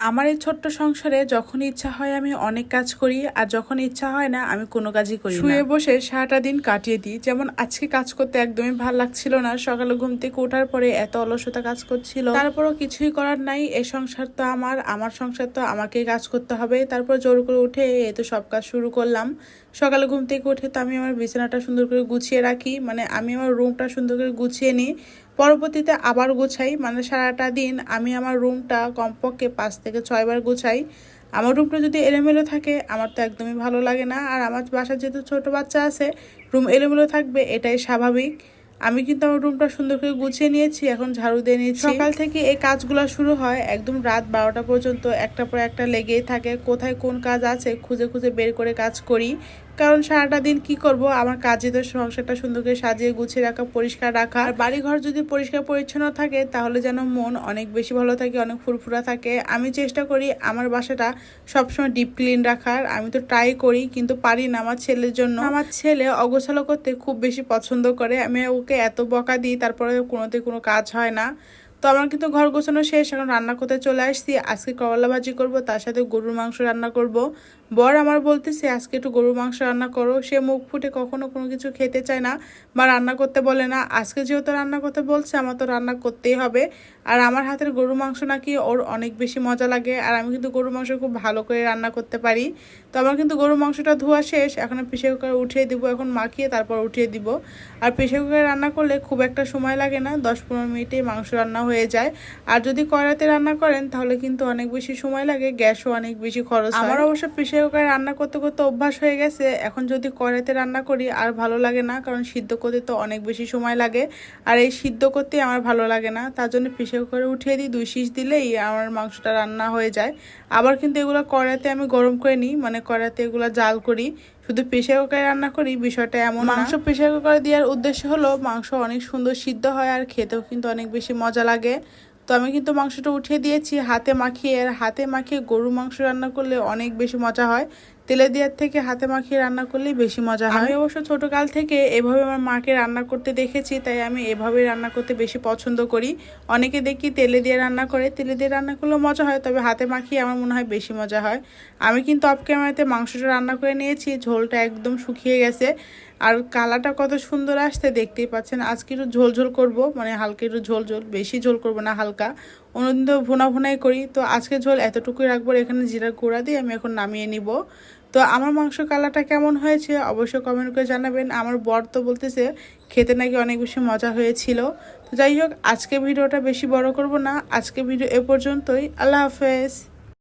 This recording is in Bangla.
আমার এই ছোট্ট সংসারে যখন ইচ্ছা হয় আমি অনেক কাজ করি, আর যখন ইচ্ছা হয় না, আমি কোনো কাজই করি। শুয়ে বসে সারাটা দিন কাটিয়ে দিই। যেমন আজকে কাজ করতে একদমই ভালো লাগছিল না, সকালে ঘুম থেকে ওঠার পরে এত অলসতা কাজ করছিল। তারপরও কিছুই করার নাই এই সংসার তো আমার আমার সংসার তো আমাকেই কাজ করতে হবে। তারপর জোর করে উঠে এ তো সব কাজ শুরু করলাম। সকালে ঘুম থেকে উঠে তো আমি আমার বিছানাটা সুন্দর করে গুছিয়ে রাখি। মানে আমি আমার রুমটা সুন্দর করে গুছিয়ে নিই। পরবর্তীতে আবার গুছাই। মানে সারাটা দিন আমি আমার রুমটা কমপক্ষে পাঁচ থেকে ছয়বার গুছাই। আমার রুমটা যদি এলোমেলো থাকে, আমার তো একদমই ভালো লাগে না। আর আমার বাসার যেহেতু ছোট বাচ্চা আছে, রুম এলোমেলো থাকবে, এটাই স্বাভাবিক। আমি কিন্তু আমার রুমটা সুন্দর করে গুছিয়ে নিয়েছি, এখন ঝাড়ু দিয়ে নিয়েছি সকাল থেকে এই কাজগুলো শুরু হয় একদম রাত বারোটা পর্যন্ত একটা পর একটা লেগেই থাকে। কোথায় কোন কাজ আছে খুঁজে খুঁজে বের করে কাজ করি। কারণ সারাটা দিন কি করব? আমার কাজে তো সংসারটা সুন্দর করে সাজিয়ে গুছিয়ে রাখা, পরিষ্কার রাখা। আর বাড়ি ঘর যদি পরিষ্কার পরিচ্ছন্ন থাকে, তাহলে যেন মন অনেক বেশি ভালো থাকে, অনেক ফুরফুরা থাকে। আমি চেষ্টা করি আমার বাসাটা সবসময় ডিপ ক্লিন রাখার। আমি তো ট্রাই করি, কিন্তু পারি না আমার ছেলের জন্য। আমার ছেলে অগোছালো করতে খুব বেশি পছন্দ করে। আমি ওকে এত বকা দিই, তারপরে কোনোতে কোনো কাজ হয় না। তো আমার কিন্তু ঘর গোছানো শেষ, এখন রান্না করতে চলে আসছি। আজকে করলা ভাজি করব, তার সাথে গরুর মাংস রান্না করব। বর আমার বলতেছে, আজকে একটু গরুর মাংস রান্না করো। সে মুখ ফুটে কখনো কোনো কিছু খেতে চায় না, বা রান্না করতে বলে না। আজকে যেহেতু রান্না করতে বলছে, আমার তো রান্না করতেই হবে। আর আমার হাতের গরুর মাংস নাকি ওর অনেক বেশি মজা লাগে, আর আমি কিন্তু গরুর মাংস খুব ভালো করে রান্না করতে পারি। তো আমার কিন্তু গরুর মাংসটা ধোয়া শেষ, এখন প্রেশার কুকারে উঠিয়ে দিব, এখন মাখিয়ে তারপর উঠিয়ে দিব। আর প্রেশার কুকারে রান্না করলে খুব একটা সময় লাগে না, দশ পনেরো মিনিটে মাংস রান্না হয়ে যায়। আর যদি কড়াইতে রান্না করেন, তাহলে কিন্তু অনেক বেশি সময় লাগে, গ্যাসও অনেক বেশি খরচ আমার অবশ্য প্রেশার কুকারে রান্না করতে করতে অভ্যাস হয়ে গেছে। এখন যদি কড়াইতে রান্না করি, আর ভালো লাগে না, কারণ সিদ্ধ করতে তো অনেক বেশি সময় লাগে। আর এই সিদ্ধ করতে আমার ভালো লাগে না। তার জন্য প্রেশার কুকারে উঠিয়ে দিই, দুই শীষ দিলেই আমার মাংসটা রান্না হয়ে যায়। আবার কিন্তু এগুলো কড়াতে আমি গরম করে নিই মানে কড়াতে এগুলো জাল করি। শুধু প্রেশার কুকারে রান্না করি, বিষয়টা এমন মাংস প্রেশার কুকারে দেওয়ার উদ্দেশ্য হলো মাংস অনেক সুন্দর সিদ্ধ হয় আর খেতেও কিন্তু অনেক বেশি মজা লাগে। তো আমি কিন্তু মাংসটা উঠিয়ে দিয়েছি, হাতে মাখিয়ে। আর হাতে মাখিয়ে গরু মাংস রান্না করলে অনেক বেশি মজা হয়। তেলে দেওয়ার থেকে হাতে মাখিয়ে রান্না করলেই বেশি মজা হয়। আমি অবশ্য ছোটকাল থেকে এভাবে আমার মাকে রান্না করতে দেখেছি, তাই আমি এভাবে রান্না করতে বেশি পছন্দ করি। অনেকে দেখি তেলে দিয়ে রান্না করে তেলে দিয়ে রান্না করলেও মজা হয়, তবে হাতে মাখিয়ে আমার মনে হয় বেশি মজা হয়। আমি কিন্তু অফ ক্যামেরাতে মাংসটা রান্না করে নিয়েছি, ঝোলটা একদম শুকিয়ে গেছে। আর কালারটা কত সুন্দর আসতে দেখতেই পাচ্ছেন। আজকে একটু ঝোল ঝোল করব মানে হালকা একটু ঝোল ঝোল, বেশি ঝোল করব না, হালকা। অন্যদিন তো ভুনা ভুনাই করি, তো আজকে ঝোল এতটুকুই রাখব এখানে জিরা গুঁড়া দিয়ে আমি এখন নামিয়ে নিব। তো আমার মাংস কালারটা কেমন হয়েছে অবশ্যই কমেন্ট করে জানাবেন। আমার বর তো বলতেছে, খেতে নাকি অনেক বেশি মজা হয়েছিল। তো যাই হোক, আজকে ভিডিওটা বেশি বড় করব না। আজকে ভিডিও এ পর্যন্তই। আল্লাহ হাফেজ।